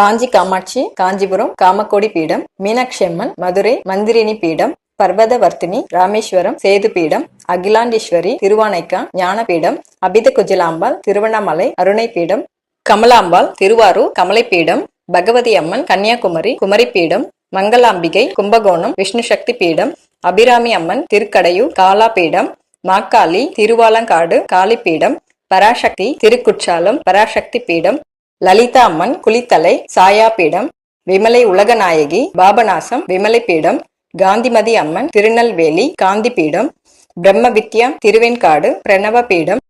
காஞ்சி காமாட்சி காஞ்சிபுரம் காமக்கோடி பீடம் மீனாட்சி அம்மன் மதுரை மந்திரினி பீடம் பர்வதவர்த்தினி ராமேஸ்வரம் சேது பீடம் அகிலாண்டீஸ்வரி திருவானைக்கா ஞானபீடம் அபித குஜலாம்பாள் திருவண்ணாமலை அருணை பீடம் கமலாம்பாள் திருவாரூர் கமலைப்பீடம் பகவதி அம்மன் கன்னியாகுமரி குமரிப்பீடம் மங்களாம்பிகை கும்பகோணம் விஷ்ணு சக்தி பீடம் அபிராமி அம்மன் திருக்கடையூர் காலாபீடம் மாக்காளி திருவாலங்காடு காளிப்பீடம் பராசக்தி திருக்குற்றாலம் பராசக்தி பீடம் லலிதா அம்மன் குளித்தலை சாயா பீடம் விமலை உலகநாயகி பாபநாசம் விமலை பீடம் காந்திமதி அம்மன் திருநெல்வேலி காந்தி பீடம் பிரம்ம வித்யா திருவெண்காடு பிரணவ பீடம்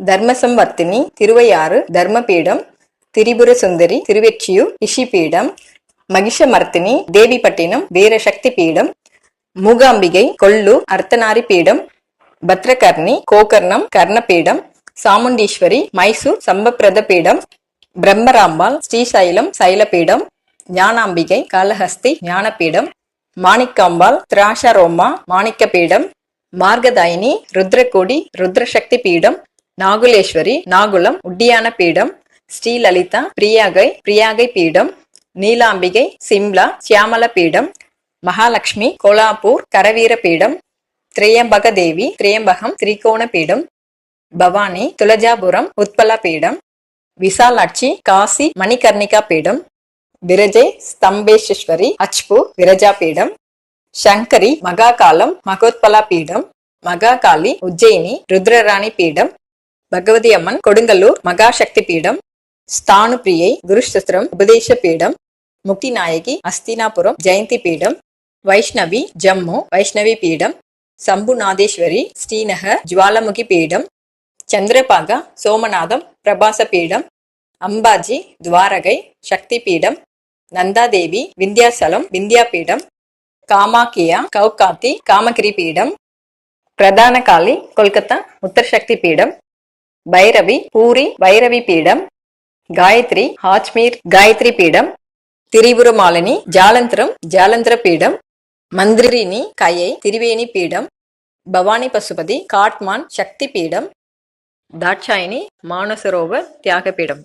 தர்மசம்வர்த்தினி திருவையாறு தர்மபீடம் திரிபுர சுந்தரி திருவெற்றியூர் இஷிபீடம் மகிஷமர்த்தினி தேவிப்பட்டினம் வீரசக்தி பீடம் மூகாம்பிகை கொல்லூர் அர்த்தநாரி பீடம் பத்ரகர்ணி கோகர்ணம் கர்ணபீடம் சாமுண்டீஸ்வரி மைசூர் சம்பப்பிரத பீடம் பிரம்மராம்பாள் ஸ்ரீசைலம் சைலபீடம் ஞானாம்பிகை காளஹஸ்தி ஞானபீடம் மாணிக்காம்பாள் திராஷரோமா மாணிக்க பீடம் மார்கதாயினி ருத்ரகோடி ருத்ரசக்தி பீடம் நாகுலேஸ்வரி நாகுலம் உட்டியான பீடம் ஸ்ரீலலிதா பிரியாகை பிரியாகை பீடம் நீலாம்பிகை சிம்லா சியாமல பீடம் மகாலட்சுமி கோலாப்பூர் கரவீர பீடம் திரையம்பக தேவி திரையம்பகம் திரிகோண பீடம் భవాని తులజాపురం ఉత్పలపీఠం విశాలాక్షి కాశీ మణికర్ణికాపీఠం విరజే స్తంభేశ్వరి అచ్పు విరజాపీఠం శంకరి మగాకాలం మగోత్పలపీఠం మగాకాళి ఉజ్జయిని రుద్రరాణి పీఠం భగవతి అమ్మన్ కొడుంగల్లూర్ మగాశక్తి పీఠం స్థానుప్రియ గురుశస్త్రం ఉపదేశ పీఠం ముక్తినాయకి అస్తినాపురం జయంతి పీఠం వైష్ణవి జమ్ము వైష్ణవి పీఠం శంభునాథేశ్వరి శ్రీనగర్ జ్వాలముఖి పీఠం சந்திரபாகா சோமநாதம் பிரபாச பீடம் அம்பாஜி துவாரகை சக்தி பீடம் நந்தாதேவி விந்தியாசலம் விந்தியா பீடம் காமாக்கியா கவுகாத்தி காமகிரி பீடம் பிரதான காளி கொல்கத்தா உத்தரசக்தி பீடம் பைரவி பூரி பைரவி பீடம் காயத்ரி ஹாஜ்மீர் காயத்ரி பீடம் திரிபுரமாலினி ஜாலந்திரம் ஜாலந்திர பீடம் மந்திரினி கயை திரிவேணி பீடம் பவானி பசுபதி காட்மான் சக்தி பீடம் தாட்சாயினி மானசரோவர் தியாகபீடம்.